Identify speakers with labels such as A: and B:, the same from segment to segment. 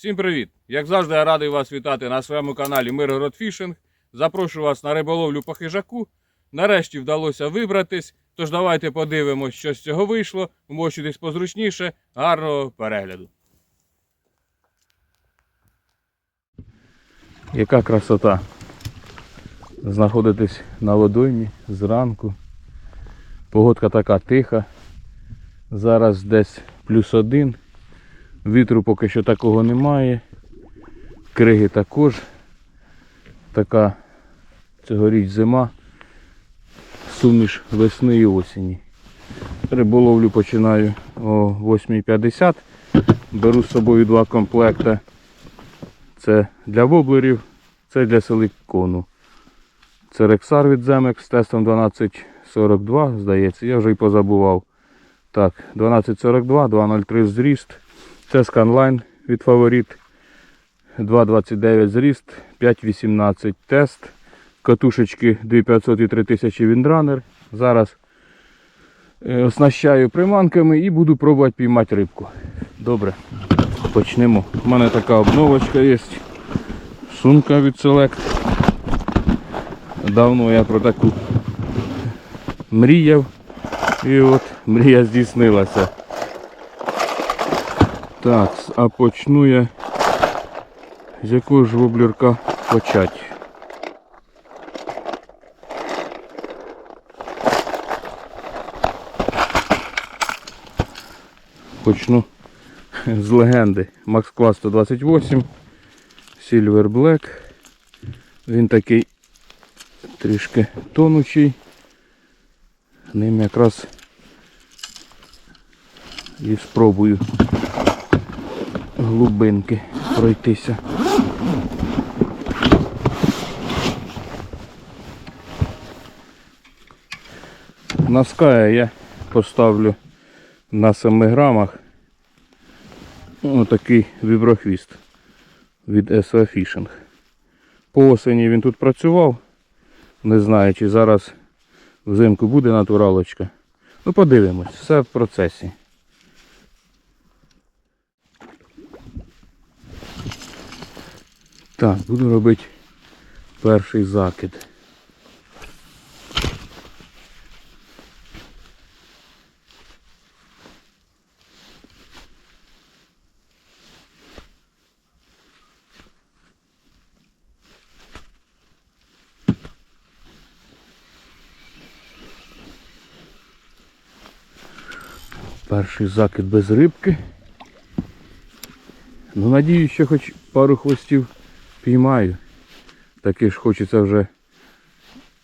A: Всім привіт! Як завжди, я радий вас вітати на своєму каналі Миргород Фішинг. Запрошую вас на риболовлю по хижаку. Нарешті вдалося вибратись. Тож давайте подивимось, що з цього вийшло. Вмощуйтесь позручніше. Гарного перегляду. Яка красота. Знаходитись на водоймі зранку. Погодка така тиха. Зараз десь плюс один. Вітру поки що такого немає. Криги також. Така цьогоріч зима. Суміш весни і осені. Риболовлю починаю о 8.50. Беру з собою два комплекти. Це для воблерів, це для силикону. Це рексар від Земек з тестом 1242, здається, я вже й позабував. Так, 1242, 203 зріст. Це сканлайн від фаворит. 2,29 зріст, 5,18 тест. Катушечки 2500 і 3000 віндранер. Зараз е, оснащаю приманками і буду пробувати піймати рибку. Добре, почнемо. У мене така обновочка є. Сумка від Select. Давно я про таку мріяв. І от мрія здійснилася. Так, а почну я з якого ж воблерка почати. Почну з легенди. Max Class 128 Silver Black. Він такий трішки тонучий. Ним якраз і спробую глибинки пройтися. На Sky я поставлю на 7 грамах отакий віброхвіст від SV Fishing. По осені він тут працював. Не знаю, чи зараз взимку буде натуралочка. Ну подивимось, все в процесі. Так, буду робити перший закид. Перший закид без рибки. Ну, надіюсь, що хоч пару хвостів піймаю. Таки ж хочеться вже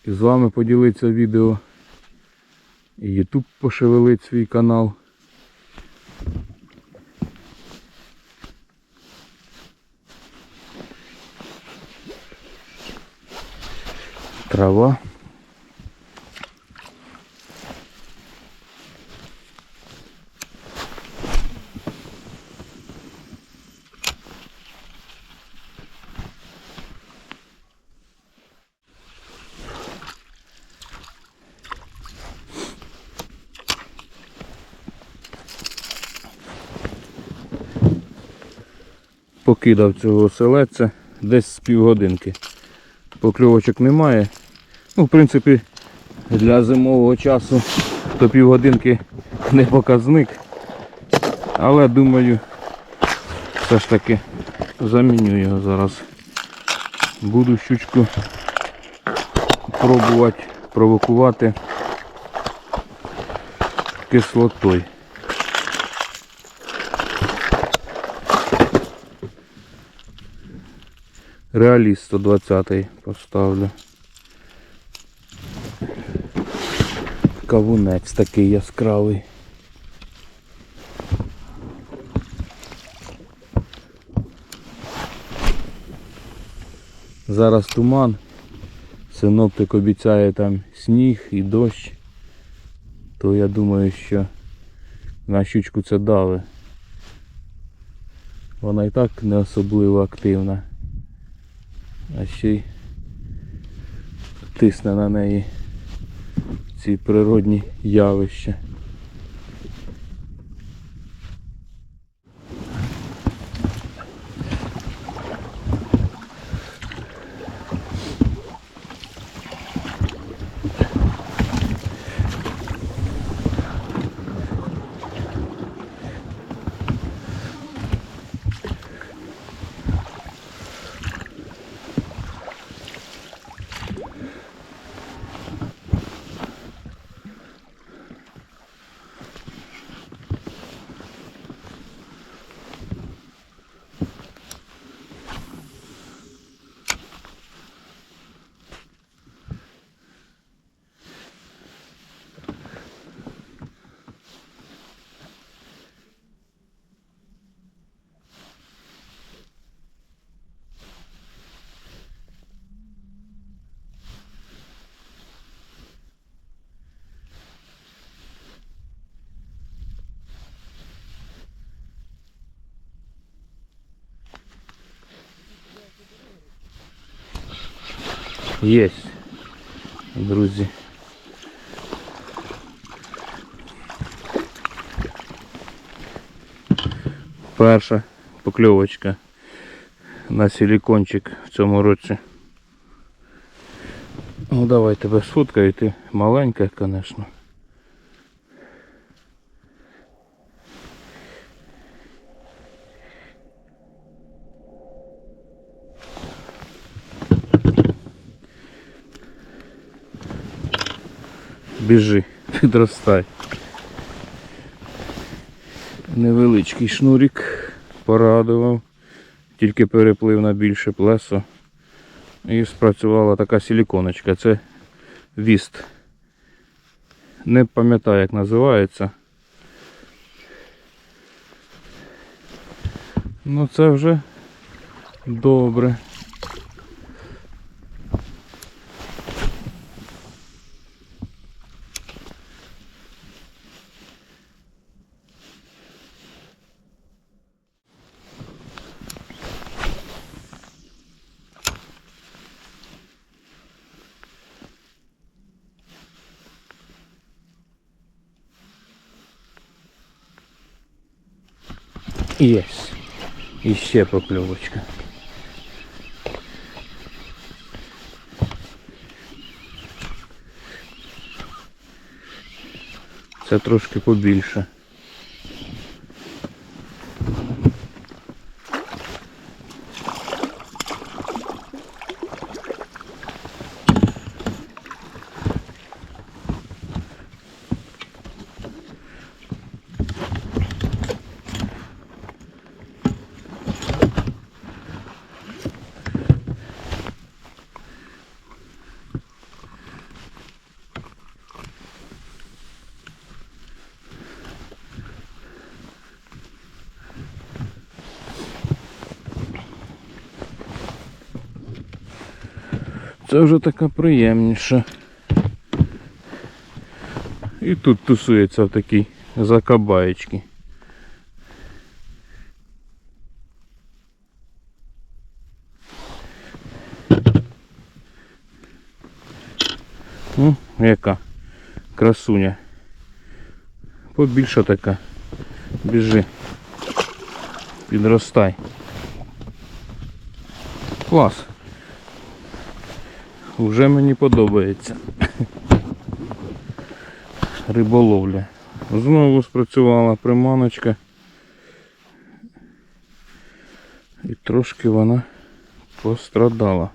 A: і з вами поділитися відео. І Ютуб пошевелить свій канал. Трава. Покидав цього оселедця десь з півгодинки. Покльовочок немає. Ну, в принципі, для зимового часу то півгодинки не показник. Але думаю, все ж таки заміню його зараз. Буду щучку пробувати провокувати кислотою. Реаліст 120 поставлю. Кавунець такий яскравий. Зараз туман. Синоптик обіцяє там сніг і дощ. То я думаю, що на щучку це дави. Вона і так не особливо активна а ще й тисне на неї ці природні явища. Єсть, друзі. Перша покльовочка на силікончик в цьому році. Ну давай тебе сфоткаю, ти маленька, звісно. Біжи, підростай. Невеличкий шнурик порадував, тільки переплив на більше плесо. І спрацювала така силіконочка. Це віст. Не пам'ятаю як називається. Ну це вже добре. Єсть. І ще покльовочка. Це трошки побільше. Це вже така приємніша. І тут тусується в такій закабаєчці. Ну, яка красуня. Побільша така. Біжи. Підростай. Клас. Уже мені подобається. Риболовля. Знову спрацювала приманочка. І трошки вона пострадала.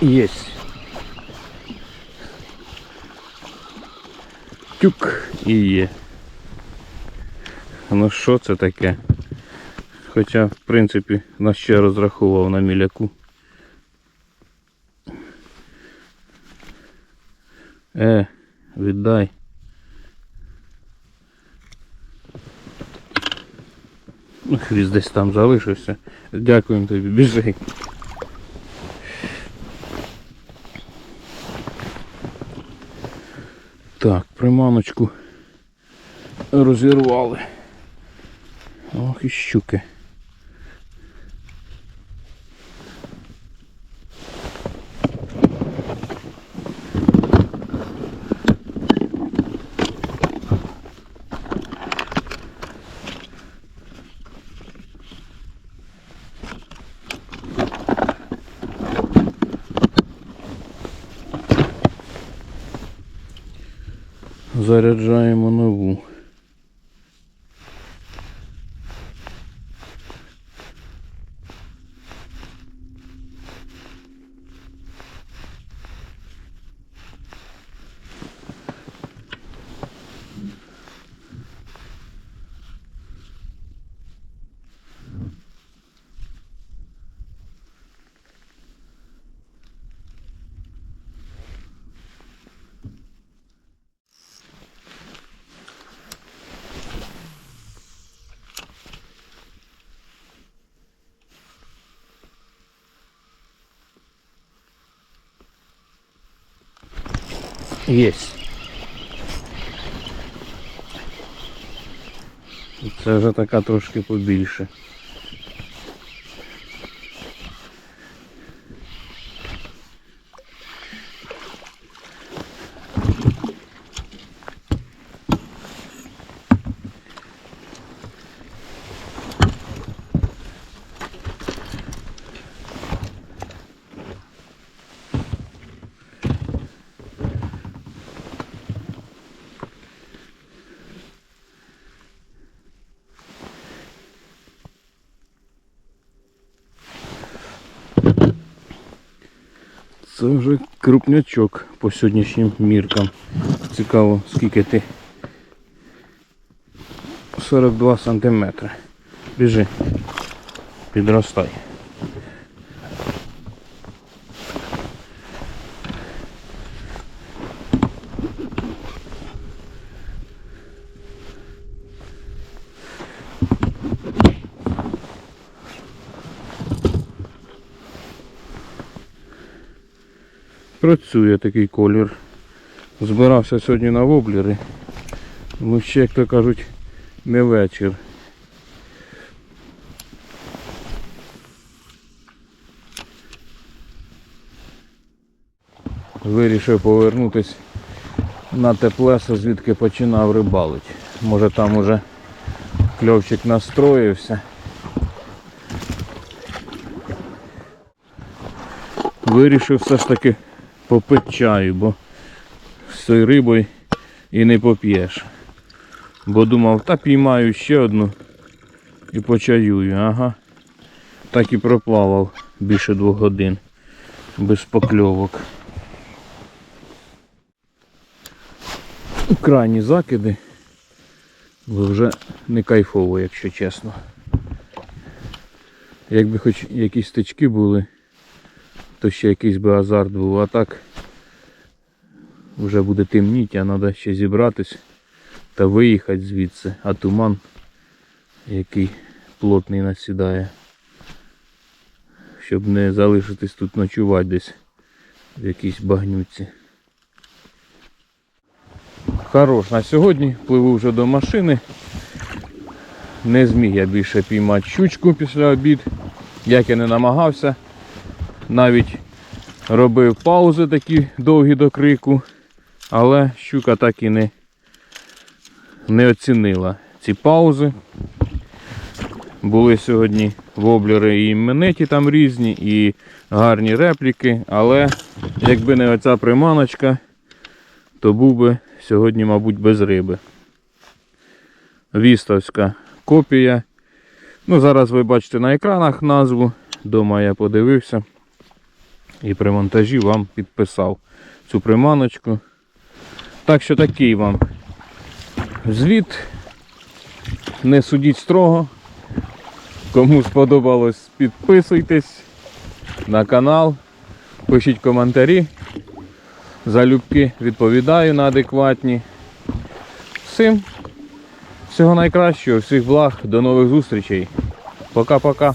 A: Єсть. Тюк і є. Ну що це таке? Хоча, в принципі, на ще розраховував на міляку. Е, віддай. Ну, хвіст десь там залишився. Дякуємо тобі, біжи. приманочку розірвали. Ох і щуки. Заряджаємо нову. Єсть. Це вже така трошки побільше. Це вже крупнячок по сьогоднішнім міркам. Цікаво, скільки ти. 42 сантиметри. Біжи. Підростай. Працює такий колір. Збирався сьогодні на воблери. Ну ще, як то кажуть, не вечір. Вирішив повернутись на те плесо, звідки починав рибалити. Може там уже кльовчик настроївся. Вирішив все ж таки попити чаю, бо з цією рибою і не поп'єш. Бо думав, та піймаю ще одну і почаюю, ага. Так і проплавав більше двох годин без покльовок. Крайні закиди, бо вже не кайфово, якщо чесно. Якби хоч якісь стички були, то ще якийсь би азарт був, а так вже буде темніти, а треба ще зібратись та виїхати звідси, а туман який плотний насідає. Щоб не залишитись тут ночувати десь в якійсь багнюці. Хорош, на сьогодні пливу вже до машини. Не зміг я більше піймати щучку після обід, як я не намагався. Навіть робив паузи такі довгі до крику, але щука так і не, не оцінила ці паузи. Були сьогодні воблери і іменеті там різні, і гарні репліки, але якби не оця приманочка, то був би сьогодні, мабуть, без риби. Вістовська копія. Ну, зараз ви бачите на екранах назву. Дома я подивився і при монтажі вам підписав цю приманочку. Так що такий вам звіт. Не судіть строго. Кому сподобалось, підписуйтесь на канал, пишіть коментарі. Залюбки відповідаю на адекватні. Всім всього найкращого, всіх благ, до нових зустрічей. Пока-пока.